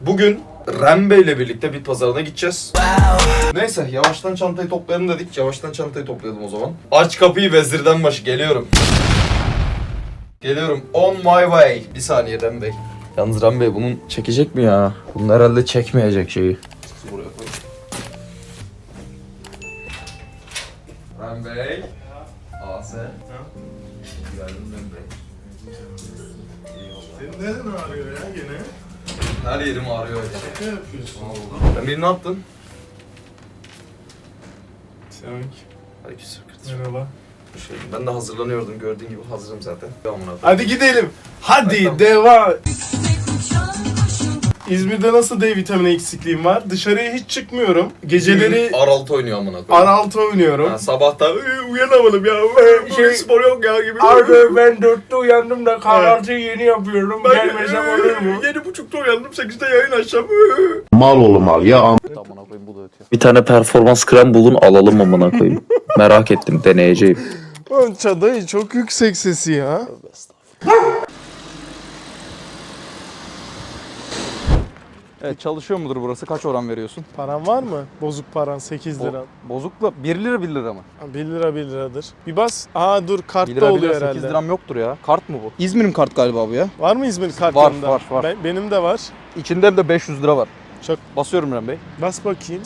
Bugün Rembe ile birlikte bit pazarına gideceğiz. Neyse yavaştan çantayı toplayalım dedik. Yavaştan çantayı toplayalım o zaman. Aç kapıyı vezirden başı geliyorum. Geliyorum on my way. Bir saniye Rem Bey. Yalnız Rem Bey bunun çekecek mi ya? Bunun herhalde çekmeyecek şeyi. Buraya koy. Rem Bey. Ase. Geldim Rem Bey. Ağrıyor ya gene? Her yerim ağrıyor öyle. Ne yapıyorsun? Bey ne yaptın? Selamünaleyküm. Aleykümselam. Merhaba. Şey, ben de hazırlanıyordum gördüğün gibi hazırım zaten. Amına koyayım. Hadi gidelim. Hadi Tamam. devam. İzmir'de nasıl D vitamini eksikliğim var? Dışarıya hiç çıkmıyorum. Geceleri Araltı oynuyor amına koyayım. R6 oynuyorum. Ha, sabah da "Ee, uyanamadım ya. Ee, Şey- spor yok ya gibi. Abi ben dörtte uyandım da kahvaltıyı yeni yapıyorum. Ben Gelmesem olur mu? ee, Yedi buçukta uyandım. Sekizde yayın açacağım. Mal oğlu mal ya am Amına koyayım bu da ötüyor. Bir tane performans krem bulun alalım amına koyayım. Merak ettim deneyeceğim. Oğlum Çadayı çok yüksek sesi ya. Evet çalışıyor mudur burası? Kaç oran veriyorsun? Paran var mı? Bozuk paran 8 Bo- lira. bozukla 1 lira 1 lira mı? Ha, 1 lira 1 liradır. Bir bas. Aa dur 1 kartta lira 1 oluyor lira 8 herhalde. liram yoktur ya. Kart mı bu? İzmir'in kart galiba bu ya. Var mı İzmir kartlarında? var, var. Ben- benim de var. İçinde de 500 lira var. Çok- Basıyorum Ren Bey. Bas bakayım.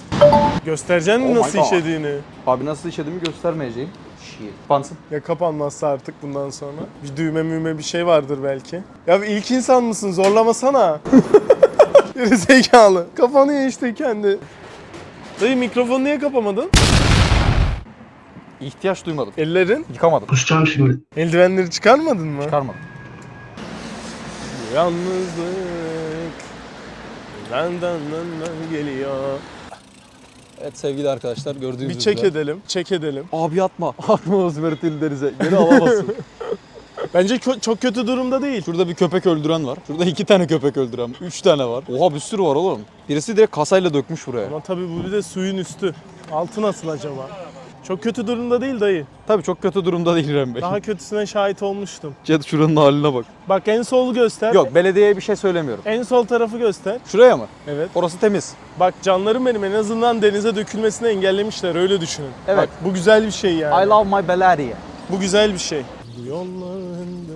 Göstereceksin mi Oh my nasıl God. işlediğini? Abi nasıl işlediğimi göstermeyeceğim. Shit. Kapansın. Ya kapanmazsa artık bundan sonra. Bir düğme müğme bir şey vardır belki. Ya ilk insan mısın? Zorlamasana. Geri zekalı. Kapanıyor işte kendi. Dayı mikrofonu niye kapamadın? İhtiyaç duymadım. Ellerin? Yıkamadım. Kusacağım şimdi. Eldivenleri çıkarmadın mı? Çıkarmadım. Yalnızlık benden benden geliyor. Evet sevgili arkadaşlar gördüğünüz Bir çek edelim, çek edelim. Abi atma. Atma Osmertil denize. Geri alamazsın. Bence kö- çok kötü durumda değil. Şurada bir köpek öldüren var. Şurada iki tane köpek öldüren. Üç tane var. Oha bir sürü var oğlum. Birisi direkt kasayla dökmüş buraya. Ama tabii bu bir de suyun üstü. Altı nasıl acaba? Çok kötü durumda değil dayı. Tabii çok kötü durumda değil Ren Bey. Daha kötüsüne şahit olmuştum. Chat şuranın haline bak. Bak en sol göster. Yok belediyeye bir şey söylemiyorum. En sol tarafı göster. Şuraya mı? Evet. Orası temiz. Bak canlarım benim en azından denize dökülmesini engellemişler öyle düşünün. Evet. Bak bu güzel bir şey yani. I love my Belediye. Bu güzel bir şey. Bu yolların.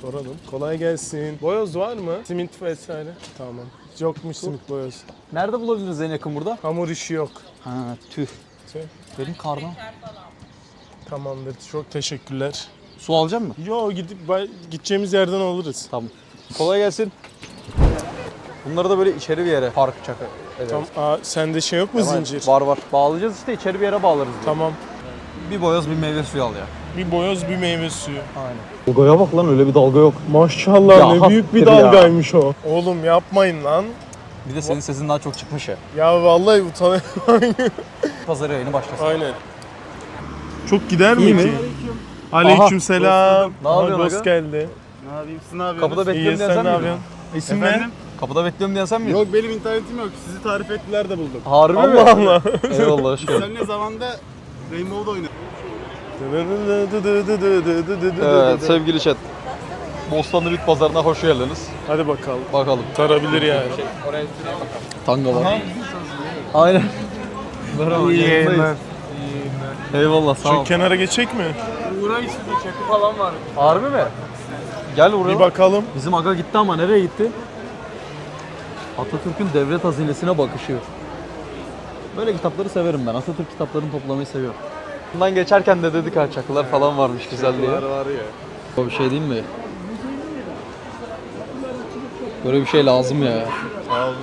Soralım. Kolay gelsin. Boyoz var mı? Simit vesaire. Tamam. Yokmuş simit boyoz. Nerede bulabiliriz en yakın burada? Hamur işi yok. Ha tüh. Tüh. Benim karnım. Tamamdır. Çok teşekkürler. Su alacak mı? Yo gidip gideceğimiz yerden alırız. Tamam. Kolay gelsin. Bunları da böyle içeri bir yere park çakı ederiz. Tamam. Aa, sende şey yok mu Tamam, zincir? Var var. Bağlayacağız işte içeri bir yere bağlarız. diye. Tamam. Bir boyoz bir meyve suyu al ya. Bir boyoz bir meyve suyu. Aynen. Dalgaya bak lan öyle bir dalga yok. Maşallah Ya, ne büyük bir hakikaten ya. dalgaymış o. Oğlum yapmayın lan. Bir de senin sesin daha çok çıkmış ya. Ya vallahi utanıyorum. Pazar yayını başlasın. Aynen. Çok gider İyi mi mi? ki? Aleykümselam. Ne yapıyorsun aga? geldi. Ne yapayım siz ne yapıyorsunuz? Kapıda İyi bekliyorum diyen sen sen ne miydin? yapıyorsun? İsim Efendim? ne? Kapıda bekliyorum diyen sen miydin? Yok benim internetim yok. Sizi tarif ettiler de buldum. Harbi mi? Allah Allah. Eyvallah hoş geldin. Sen ne zamanda Rainbow'da oynadık. Evet sevgili chat. Bostanlı Bit Pazarı'na hoş geldiniz. Hadi bakalım. Bakalım. Sarabilir yani. Tanga var. Aynen. Merhaba. Yayınlar. Eyvallah sağ Şu ol. kenara geçecek mi? Uğra işte çakı falan var. Harbi mi? Gel. Bir bakalım. Bizim aga gitti ama nereye gitti? Atatürk'ün devlet hazinesine bakışı. Böyle kitapları severim ben. Atatürk kitaplarını toplamayı seviyorum. Bundan geçerken de dedik ha çakılar falan varmış güzel diye. Var var ya. O bir şey değil mi? Böyle bir şey lazım ya. Sağ olun.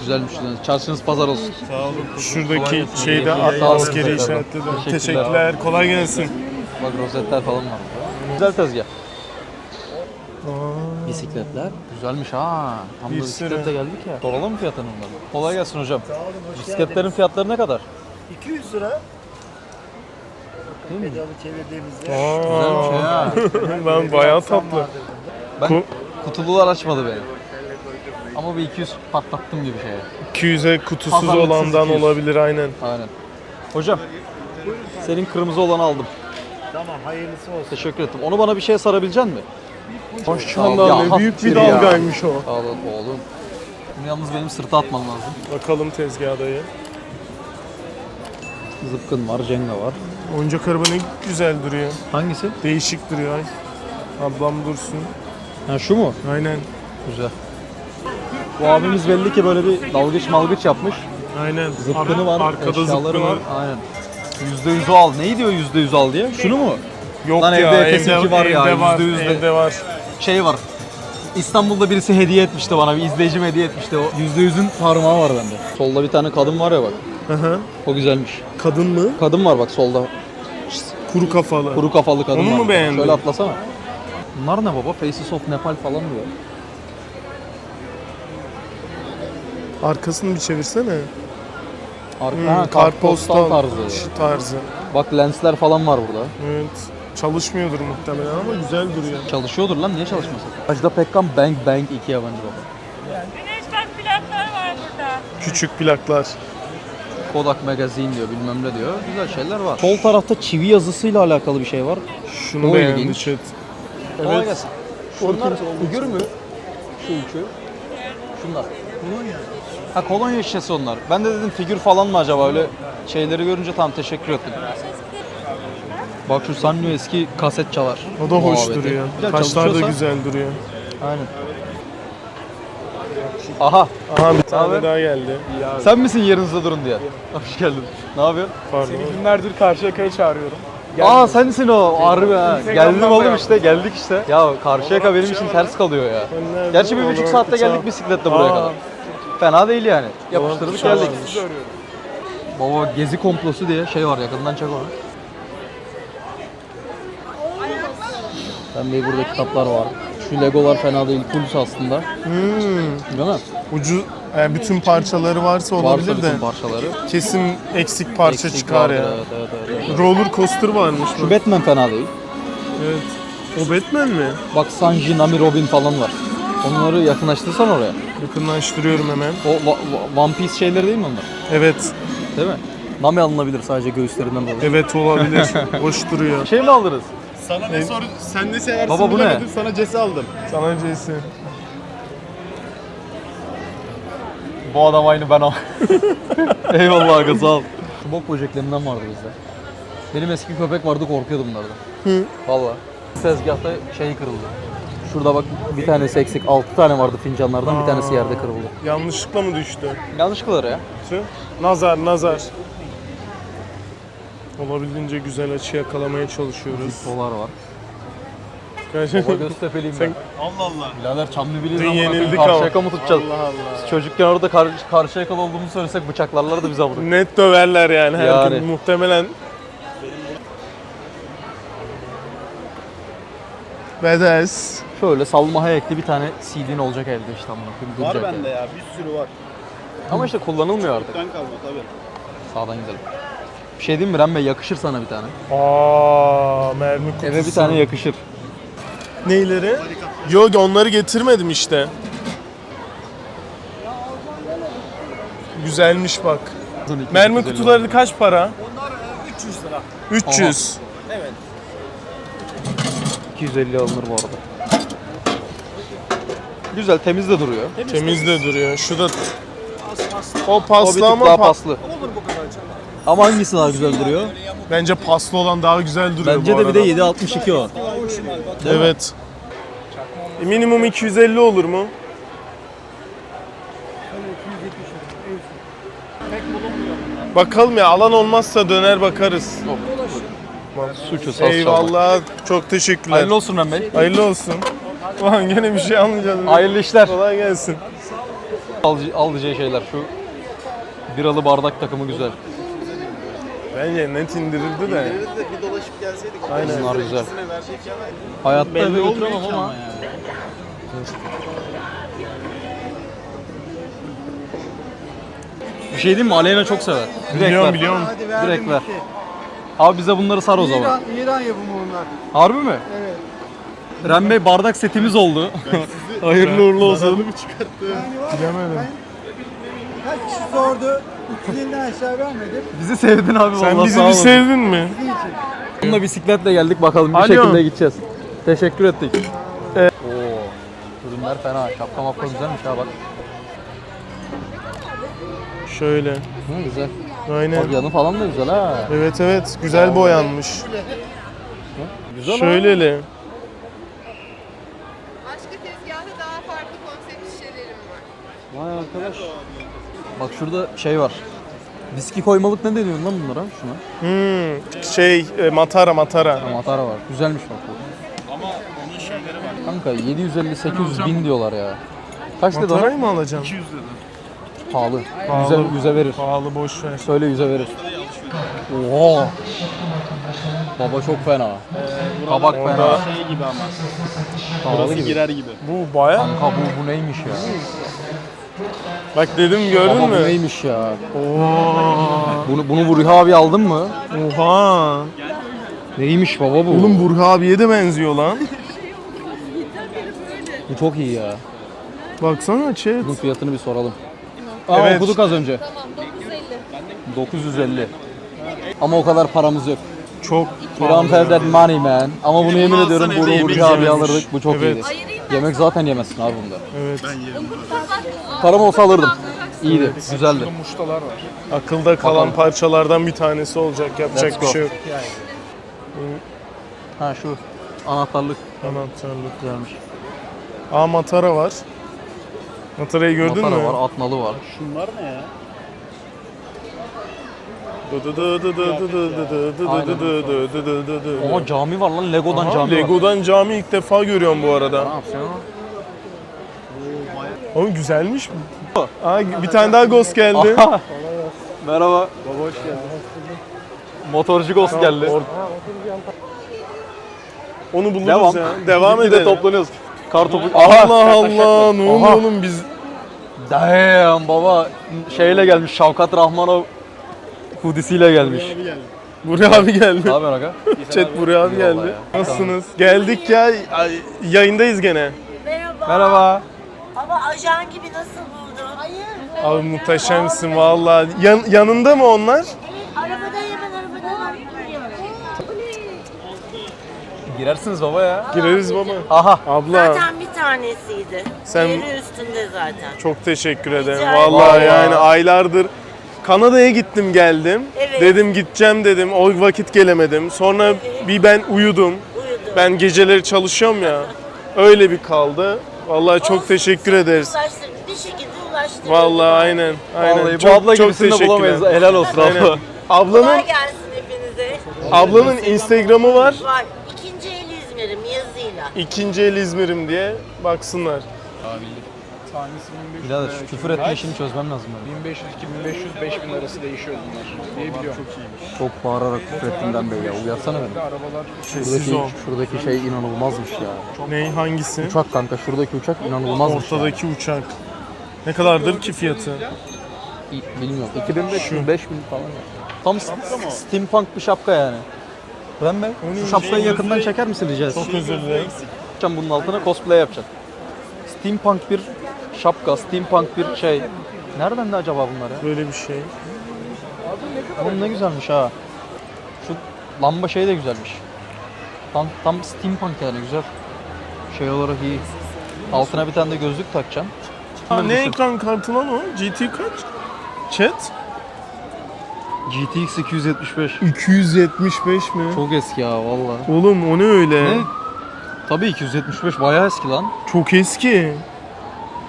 Güzelmiş. yani. Çarşınız pazar olsun. Sağ olun. Şuradaki şeyde Sağ olun. askeri işaretledim. Teşekkürler. Teşekkürler. Kolay gelsin. Bak rozetler falan var. Güzel tezgah. Bisikletler. Güzelmiş ha. Tam Bir da sürü. bisiklete geldik ya. Soralım mı fiyatını bunların? Kolay gelsin hocam. Bisikletlerin fiyatları ne kadar? 200 lira Değil mi? pedalı çevirdiğimizde Güzelmiş ya. ben bayağı tatlı. Ben Ku- kutulular açmadı beni. Ama bir 200 patlattım gibi şeye. 200'e kutusuz Pazarlıksız olandan 200. olabilir aynen. Aynen. Hocam. Senin kırmızı olanı aldım. tamam hayırlısı olsun. Teşekkür ettim. Onu bana bir şeye sarabilecek misin? Maşallah Ya, ne büyük bir hattir ya. dalgaymış o. Al al oğlum. Bunu yalnız benim sırta atmam lazım. Bakalım tezgaha dayı. Zıpkın var, Jenga var. Oyuncak araba ne güzel duruyor. Hangisi? Değişik duruyor ay. Ablam dursun. Ha şu mu? Aynen. Güzel. Bu abimiz belli ki böyle bir dalgıç malgıç yapmış. Aynen. Zıpkını Ar- var, Arkada eşyaları zıpkını. var. Aynen. Yüzde yüzü al. Neyi diyor yüzde yüz al diye? Şunu mu? Yok Lan ya evde Efes2 var ya, var, yüzde yüz de. evde var. Şey var. İstanbul'da birisi hediye etmişti bana. Bir izleyicim hediye etmişti. O yüzde yüzün parmağı var bende. Solda bir tane kadın var ya bak. Hı hı. O güzelmiş. Kadın mı? Kadın var bak solda. Kuru kafalı. Kuru kafalı kadın Onu var. mu beğendin? Şöyle atlasana. Bunlar ne baba? Faces of Nepal falan diyor. Arkasını bir çevirsene. Arka, Hmm, ha, kartpostal tarzı. Tarzı. Bak lensler falan var burada. Evet. Çalışmıyordur muhtemelen ama güzel duruyor. Çalışıyordur lan niye çalışmasın? Ajda Pekkan Bang Bang 2 yabancı baba. Güneş bak plaklar var burada. Küçük plaklar. Kodak Magazine diyor bilmem ne diyor. Güzel şeyler var. Sol tarafta çivi yazısıyla alakalı bir şey var. Şunu O beğendi ilginç. chat. Kolay Evet. gelsin. Şunlar figür mü? Şu üçü. Şunlar. Kolonya. Ha kolonya şişesi onlar. Ben de dedim figür falan mı acaba öyle şeyleri görünce tam teşekkür ettim. Bak şu Sanyo eski kaset çalar. O da hoş Muhabbeti. duruyor. Güzel Taşlar da çalışıyorsa- güzel duruyor. Aynen. Aha Aha bir tane haber? daha geldi. sen misin yerinizde durun diye. Hoş geldin. Ne yapıyorsun? Pardon. Günlerdir Karşıyaka'ya çağırıyorum. Aa sensin o. Harbi ha. Geldim oğlum işte geldik işte. Ya Karşıyaka benim için ters kalıyor ya. Gerçi bir buçuk saatte bir geldik bisikletle buraya kadar. Fena değil yani. Yapıştırdık geldik. Baba gezi komplosu diye şey var yakından çek onu. Ben Bey burada kitaplar var. Şu Legolar fena değil. Puls aslında. Hmm. Değil mi? Ucu yani bütün parçaları varsa Varsa olabilir de bütün parçaları. kesin eksik parça Eksik çıkar vardır, ya. Evet, evet, evet, evet. Roller coaster varmış Şu bak. Batman fena değil. Evet. O Batman mi? Bak Sanji, Nami, Robin falan var. Onları yakınlaştırsan oraya. Yakınlaştırıyorum hemen. O wa- wa- One Piece şeyleri değil mi onlar? Evet. Değil mi? Nami alınabilir sadece göğüslerinden dolayı. Evet olabilir. Hoş duruyor. Şey mi aldınız? Sana ne soru, sen ne seversin Baba, bu ne? bilemedim, sana cesi aldım. Sana C'si. Bu adam aynı ben al. Eyvallah aga sağ ol. Şu bok böceklerinden vardı bizde. Benim eski köpek vardı korkuyordum bunlardan. Hı. Valla. Tezgahta şey kırıldı. Şurada bak bir tanesi eksik. 6 tane vardı fincanlardan bir tanesi yerde kırıldı. Yanlışlıkla mı düştü? Yanlışlıkla ya. Tüh. Nazar nazar. Olabildiğince güzel açı yakalamaya çalışıyoruz. Dolar var. Baba Göztepe'liyim Sen- ben. Allah Allah. Birader Çamlıbeli'yiz Dün ama yenildik karşı ama. yaka mı tutacağız? Allah Allah. Biz çocukken orada kar karşı yakalı olduğumuzu söylesek bıçaklarlardı bizi burada. Net döverler yani her Yani. gün muhtemelen. Badass. Şöyle Salma Hayek'li bir tane CD'nin olacak elde işte amına koyayım. Var duracak bende yani. ya, bir sürü var. Ama işte kullanılmıyor artık. Ben kalma tabii. Sağdan gidelim. Bir şey diyeyim mi Ren Bey yakışır sana bir tane. Aa mermi kutusu. Eve bir tane yakışır. Neyleri? Yok onları getirmedim işte. Güzelmiş bak. Mermi kutuları kaç para? Onlar 300 lira. 300. 250 alınır bu arada. Güzel temiz de duruyor. Temiz de duruyor. Şu da o O bir paslı tık ama daha pa- paslı. Ama hangisi daha güzel duruyor? bence paslı olan daha güzel duruyor Bence bu de bir de arada. 762 o. Evet. E, minimum 250 olur mu? Bakalım ya alan olmazsa döner bakarız. Suçu çalmak. Eyvallah. Çok teşekkürler. Hayırlı olsun Ren Bey. Hayırlı olsun. Ulan gene bir şey anlayacağım. Hayırlı işler. Kolay gelsin. Al, al diyeceği şeyler şu biralı bardak takımı güzel. Bence net indirirdi de. bir dolaşıp gelseydik. Aynen. Bunlar güzel. İkisine aynı. Hayatta Belli eve olmuyor götüremem ama. ama Bir şey diyeyim mi? Aleyna çok sever. Direkt Biliyorum ver. biliyorum. Direkt ver. Abi bize bunları sar o zaman. İran, İran yapımı onlar. Harbi mi? Evet. Ren Bey bardak setimiz oldu. Hayırlı uğurlu olsun. Bilemedim. Kaç kişi sordu? 350'den aşağı vermedim. Bizi sevdin abi Sen vallahi bizi sağ bir sevdin mi? Bununla bisikletle geldik bakalım bir Alo. şekilde gideceğiz. Teşekkür ettik. Oo. Ürünler fena. Şapka mapka güzelmiş ha bak. Şöyle. Hı, güzel. Aynen. Bak yanı falan da güzel ha. Evet evet güzel boyanmış. Güzel Şöyleli. Başka tezgahta daha farklı konsept şişelerim var. Vay arkadaş. Bak şurada şey var. Viski koymalık ne deniyor lan bunlara? Şuna. Hmm, şey e, matara matara. Ha, Matara var. Güzelmiş bak bu. Ama onun şeyleri var. Kanka 750 800 bin diyorlar ya. Kaç dedi ona? Matarayı mı alacaksın? Pahalı. Pahalı. Yüze, yüze verir. Pahalı boş ver. Söyle yüze verir. Oha. Baba çok fena. Kabak fena. Orada- Şey gibi ama. Pahalı Burası gibi. girer gibi. Bu baya. Kanka bu, bu neymiş ya? Bak dedim gördün Baba bu mü? neymiş ya? Oo. Bunu, bunu bu Rüha abi aldın mı? Oha. Neymiş baba bu? Oğlum Burhan abiye de benziyor lan. Bu çok iyi ya. Baksana chat. Bunun fiyatını bir soralım. Aa Evet. okuduk az önce. Tamam 950. 950. Ama o kadar paramız yok. Çok We don't have that money man. Ama bunu yemin ediyorum bunu Burcu abi alırdık. Bu çok Evet. iyiydi. Yemek zaten yemezsin abi bunda. evet. Param olsa alırdım. İyiydi, güzeldi. Akılda kalan Bakalım. parçalardan bir tanesi olacak. Yapacak Let's bir go. şey yok. Ha şu anahtarlık Anahtarlık. güzelmiş. Aa matara var. Matarayı gördün Matara mü? var, atnalı var. Şunlar ne ya? Ama cami var lan, Lego'dan Aha, cami var. Lego'dan cami ilk defa görüyorum bu arada. Ne yapıyorsun? Oğlum güzelmiş mi? Aa, bir tane daha ghost geldi. Aha. Merhaba. Baba hoş geldin. Motorcu Ghost geldi. Onu buluruz Devam. ya. Devam Gitgide edelim. toplanıyoruz. Kar topu. Allah Allah ne oluyor Aha. oğlum biz Damn baba şeyle gelmiş Şavkat Rahmanov hudisiyle gelmiş. Buraya abi Ne geldi. yapıyorsun aga? Chat buraya abi geldi. ya. Nasılsınız? Geldik ya. Ay, Yayındayız gene. Merhaba. Merhaba. Ama ajan gibi nasıl buldun? Hayır. Abi muhteşemsin vallahi. Yan, yanında mı onlar? Evet arabada hemen arabadan Girersiniz baba ya. Gireriz baba. Aha. Abla Zaten bir tanesiydi. Sen- Diğeri üstünde zaten. çok teşekkür ederim. Rica Vallahi ederim. yani aylardır Kanada'ya gittim geldim. Evet. Dedim gideceğim dedim. O vakit gelemedim. Sonra bir ben uyudum. Uyudum. Ben geceleri çalışıyorum ya. Öyle bir kaldı. Vallahi çok Olsun, teşekkür ederiz. Ulaştır, bir şekilde ulaştır. Vallahi aynen. Aynen. Vallahi bu çok, abla çok gibisini de teşekkürler. bulamayız. Helal olsun Aynen. abla. Ablanın Kolay gelsin hepinize. ablanın Instagram'ı var. Var. İkinci el İzmir'im yazıyla. İkinci el İzmir'im diye baksınlar. Birader şu küfür etme işini çözmem lazım. benim. 1500, 2500, 5000 arası değişiyor bunlar. Ne biliyorum? Çok iyiymiş. Çok bağırarak küfür ettiğinden beri ya. Uyatsana beni. Arabalar Sessiz Şuradaki, ol. şuradaki şey inanılmazmış ya. Ney hangisi? Uçak kanka şuradaki uçak inanılmazmış ya. Ortadaki uçak. Ne kadardır ki fiyatı? İ- Bilmiyorum. 2500, 5000 falan ya. Tam s- steampunk bir şapka yani. Ben mi? Şu şapkayı yakından çeker misin rica etsem? Çok özür dilerim. Yapacaksın bunun altına cosplay yapacaksın. Steampunk bir şapka, steampunk bir şey. Nereden de acaba bunlar ya? Böyle bir şey. Oğlum ne güzelmiş ha. Şu lamba şey de güzelmiş. Tam, tam steampunk yani güzel. Şey olarak iyi. Altına bir tane de gözlük takacaksın. Ha, ne ekran kartı lan o? GT kaç? Chat? GTX 275. 275 mi? Çok eski ya valla. Oğlum o ne öyle? Ne? Tabii 275 bayağı eski lan. Çok eski.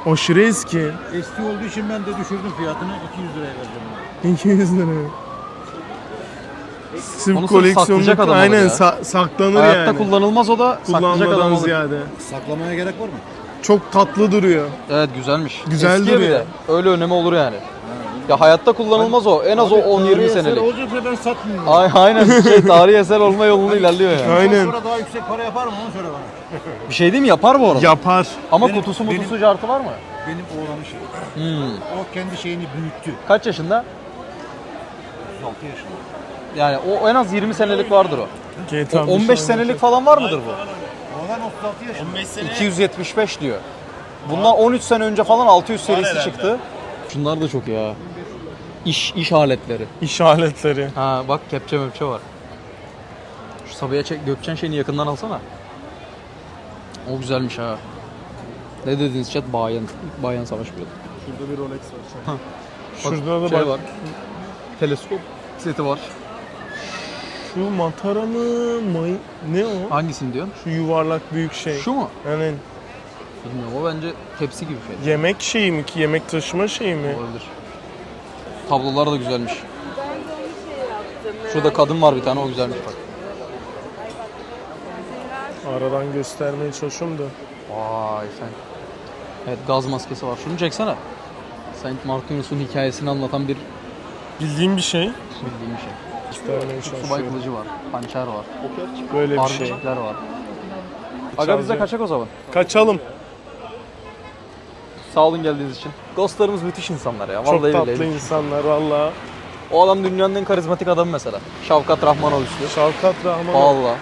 Aşırı eski. Eski olduğu için ben de düşürdüm fiyatını 200 liraya vereceğim. 200 lira. Sırf Onu sırf koleksiyonluk saklayacak adam aynen alır ya. sa- saklanır Hayatta yani. kullanılmaz o da saklayacak adam Kullanmadan alır. ziyade. Saklamaya gerek var mı? Çok tatlı duruyor. Evet güzelmiş. Güzel Eskiye bir duruyor. de. Öyle önemi olur yani. Ya hayatta kullanılmaz o. En az o 10-20 senelik. olacaksa ben satmayayım. Ay, aynen şey tarihi eser olma yolunda ilerliyor yani. Aynen. Sonra daha yüksek para yapar mı onu söyle bana. Bir şey değil mi? Yapar bu arada. Yapar. Ama Benim- kutusu benim- mutusu cartı var mı? Benim oğlanın şey. Hmm. O kendi şeyini büyüttü. Kaç yaşında? 6 yaşında. Yani o en az 20 senelik vardır o. GTA O 15 senelik falan var mıdır bu? Oğlan 36 yaşında. 275 diyor. Bundan 13 sene önce falan 600 serisi çıktı. Şunlar da çok ya. İş iş aletleri. İş aletleri. Ha bak kepçe möpçe var. Şu Sabiha çek Gökçen şeyini yakından alsana. O güzelmiş ha. Ne dediniz chat? Bayan. Bayan savaş pilotu. Şurada bir Rolex var. Bak, Şurada da şey bak. var. Teleskop seti var. Şu matara mı? May... Ne o? Hangisini diyorsun? Şu yuvarlak büyük şey. Şu mu? Yani Bilmiyorum o bence tepsi gibi şey. yemek şeyi mi ki? Yemek taşıma şeyi mi? Olabilir. Tablolar da güzelmiş. Şurada kadın var bir tane o güzelmiş bak. Aradan göstermeye çalışıyorum da. Vay sen. Evet gaz maskesi var. Şunu çeksene. Saint Martinus'un hikayesini anlatan bir Bildiğim bir şey. bildiğim bir şey. Göstermeye Subay çalışıyorum. kılıcı var. Hançer var. Böyle bir şey. Parmaklıklar var. Aga biz de Çalacağım. kaçak o zaman. Kaçalım. Sağ olun geldiğiniz için. Ghostlarımız müthiş insanlar ya. Çok Vallahi tatlı billahi. insanlar valla. O adam dünyanın en karizmatik adamı mesela. Şavkat Rahmanoğlu üstü. Şavkat Rahman. Vallahi.